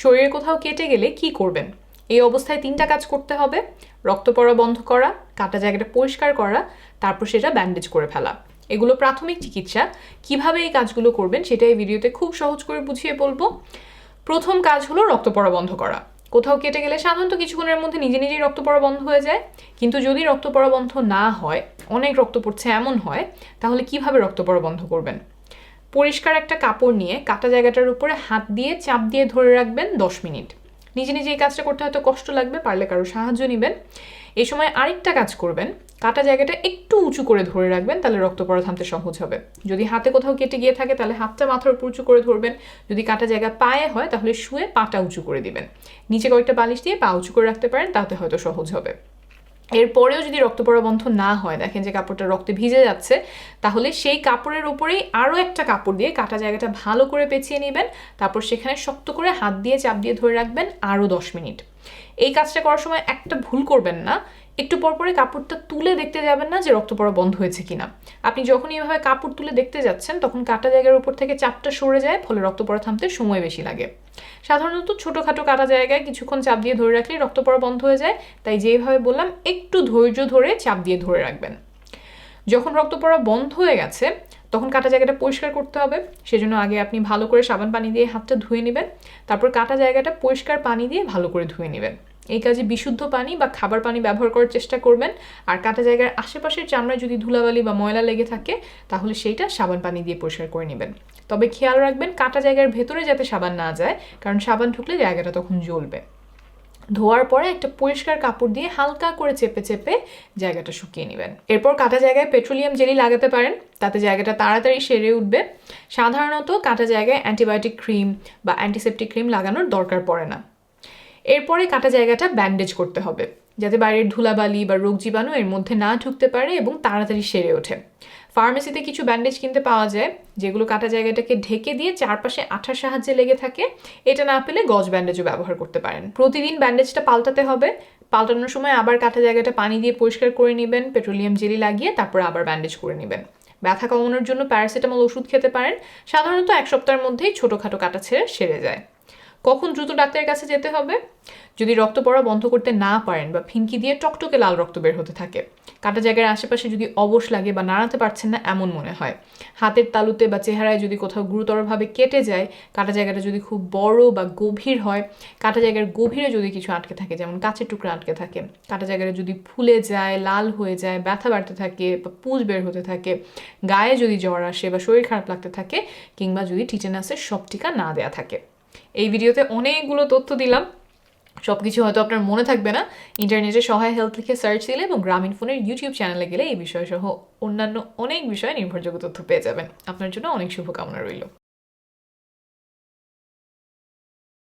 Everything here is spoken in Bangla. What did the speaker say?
শরীরে কোথাও কেটে গেলে কি করবেন? এই অবস্থায় তিনটা কাজ করতে হবে। রক্ত পড়া বন্ধ করা, কাটা জায়গাটা পরিষ্কার করা, তারপর সেটা ব্যান্ডেজ করে ফেলা। এগুলো প্রাথমিক চিকিৎসা। কীভাবে এই কাজগুলো করবেন সেটা এই ভিডিওতে খুব সহজ করে বুঝিয়ে বলব। প্রথম কাজ হলো রক্ত পড়া বন্ধ করা। কোথাও কেটে গেলে সাধারণত কিছুক্ষণের মধ্যে নিজে নিজেই রক্ত পড়া বন্ধ হয়ে যায়। কিন্তু যদি রক্ত পড়া বন্ধ না হয়, অনেক রক্ত পড়ছে এমন হয়, তাহলে কীভাবে রক্ত পড়া বন্ধ করবেন? পরিষ্কার একটা কাপড় নিয়ে কাটা জায়গাটার উপরে হাত দিয়ে চাপ দিয়ে ধরে রাখবেন দশ মিনিট। নিজে নিজে এই কাজটা করতে হয়তো কষ্ট লাগবে, পারলে কারও সাহায্য নেবেন। এই সময় আরেকটা কাজ করবেন, কাটা জায়গাটা একটু উঁচু করে ধরে রাখবেন, তাহলে রক্ত পড়া থামতে সহজ হবে। যদি হাতে কোথাও কেটে গিয়ে থাকে, তাহলে হাতটা মাথার উপর উঁচু করে ধরবেন। যদি কাটা জায়গা পায়ে হয়, তাহলে শুয়ে পাটা উঁচু করে দিবেন। নিচে কয়েকটা বালিশ দিয়ে পা উঁচু করে রাখতে পারেন, তাতে হয়তো সহজ হবে। এরপরেও যদি রক্ত পড়া বন্ধ না হয়, দেখেন যে কাপড়টা রক্তে ভিজে যাচ্ছে, তাহলে সেই কাপড়ের উপরেই আরও একটা কাপড় দিয়ে কাটা জায়গাটা ভালো করে পেঁচিয়ে নেবেন। তারপর সেখানে শক্ত করে হাত দিয়ে চাপ দিয়ে ধরে রাখবেন আরও দশ মিনিট। এই কাজটা করার সময় একটা ভুল করবেন না। একটু পর পরে কাপড়টা তুলে দেখতে যাবেন না যে রক্ত পড়া বন্ধ হয়েছে কিনা। আপনি যখন এইভাবে কাপড় তুলে দেখতে যাচ্ছেন, তখন কাটা জায়গার উপর থেকে চাপটা সরে যায়, ফলে রক্ত পড়া থামতে সময় বেশি লাগে। সাধারণত ছোটোখাটো কাটা জায়গায় কিছুক্ষণ চাপ দিয়ে ধরে রাখলে রক্ত পড়া বন্ধ হয়ে যায়। তাই যেভাবে বললাম, একটু ধৈর্য ধরে চাপ দিয়ে ধরে রাখবেন। যখন রক্ত পড়া বন্ধ হয়ে গেছে তখন কাটা জায়গাটা পরিষ্কার করতে হবে। সেজন্য আগে আপনি ভালো করে সাবান পানি দিয়ে হাতটা ধুয়ে নেবেন। তারপর কাটা জায়গাটা পরিষ্কার পানি দিয়ে ভালো করে ধুয়ে নেবেন। এই কাজে বিশুদ্ধ পানি বা খাবার পানি ব্যবহার করার চেষ্টা করবেন। আর কাটা জায়গার আশেপাশের চামড়ায় যদি ধুলাবালি বা ময়লা লেগে থাকে, তাহলে সেইটা সাবান পানি দিয়ে পরিষ্কার করে নেবেন। তবে খেয়াল রাখবেন কাটা জায়গার ভেতরে যাতে সাবান না যায়, কারণ সাবান ঢুকলে জায়গাটা তখন জ্বলবে। ধোয়ার পরে একটা পরিষ্কার কাপড় দিয়ে হালকা করে চেপে চেপে জায়গাটা শুকিয়ে নেবেন। এরপর কাটা জায়গায় পেট্রোলিয়াম জেলি লাগাতে পারেন, তাতে জায়গাটা তাড়াতাড়ি সেরে উঠবে। সাধারণত কাটা জায়গায় অ্যান্টিবায়োটিক ক্রিম বা অ্যান্টিসেপটিক ক্রিম লাগানোর দরকার পড়ে না। এরপরে কাটা জায়গাটা ব্যান্ডেজ করতে হবে, যাতে বাইরের ধুলাবালি বা রোগ জীবাণু এর মধ্যে না ঢুকতে পারে এবং তাড়াতাড়ি সেরে ওঠে। ফার্মেসিতে কিছু ব্যান্ডেজ কিনতে পাওয়া যায়, যেগুলো কাটা জায়গাটাকে ঢেকে দিয়ে চারপাশে আঠার সাহায্যে লেগে থাকে। এটা না পেলে গজ ব্যান্ডেজও ব্যবহার করতে পারেন। প্রতিদিন ব্যান্ডেজটা পাল্টাতে হবে। পাল্টানোর সময় আবার কাটা জায়গাটা পানি দিয়ে পরিষ্কার করে নেবেন পেট্রোলিয়াম জেলি লাগিয়ে তারপর আবার ব্যান্ডেজ করে নেবেন। ব্যথা কমানোর জন্য প্যারাসিটামল ওষুধ খেতে পারেন। সাধারণত এক সপ্তাহের মধ্যেই ছোটোখাটো কাটা ছেড়ে সেরে যায়। কখন দ্রুত ডাক্তারের কাছে যেতে হবে? যদি রক্ত পড়া বন্ধ করতে না পারেন বা ফিনকি দিয়ে টকটকে লাল রক্ত বের হতে থাকে। কাটা জায়গার আশেপাশে যদি অবশ লাগে বা নাড়াতে পারছেন না, এমন মনে হয়। হাতের তালুতে বা চেহারায় যদি কোথাও গুরুতরভাবে কেটে যায়, কাটা জায়গাটা যদি খুব বড় বা গভীর হয়, কাটা জায়গার গভীরে যদি কিছু আটকে থাকে, যেমন কাছের টুকরা আটকে থাকে, কাটা জায়গাটা যদি ফুলে যায়, লাল হয়ে যায়, ব্যথা বাড়তে থাকে বা পুজ বের হতে থাকে, গায়ে যদি জ্বর আসে বা শরীর খারাপ লাগতে থাকে, কিংবা যদি টিটেনাসের সব টিকা না দেয়া থাকে। এই ভিডিওতে অনেকগুলো তথ্য দিলাম। সব কিছু হয়তো আপনার মনে থাকবে না। ইন্টারনেটে সহায় হেলথ লিখে সার্চ দিলে এবং গ্রামীণ ফোনের ইউটিউব চ্যানেলে গেলে এই বিষয় সহ অন্যান্য অনেক বিষয়ে নির্ভরযোগ্য তথ্য পেয়ে যাবেন। আপনার জন্য অনেক শুভকামনা রইল।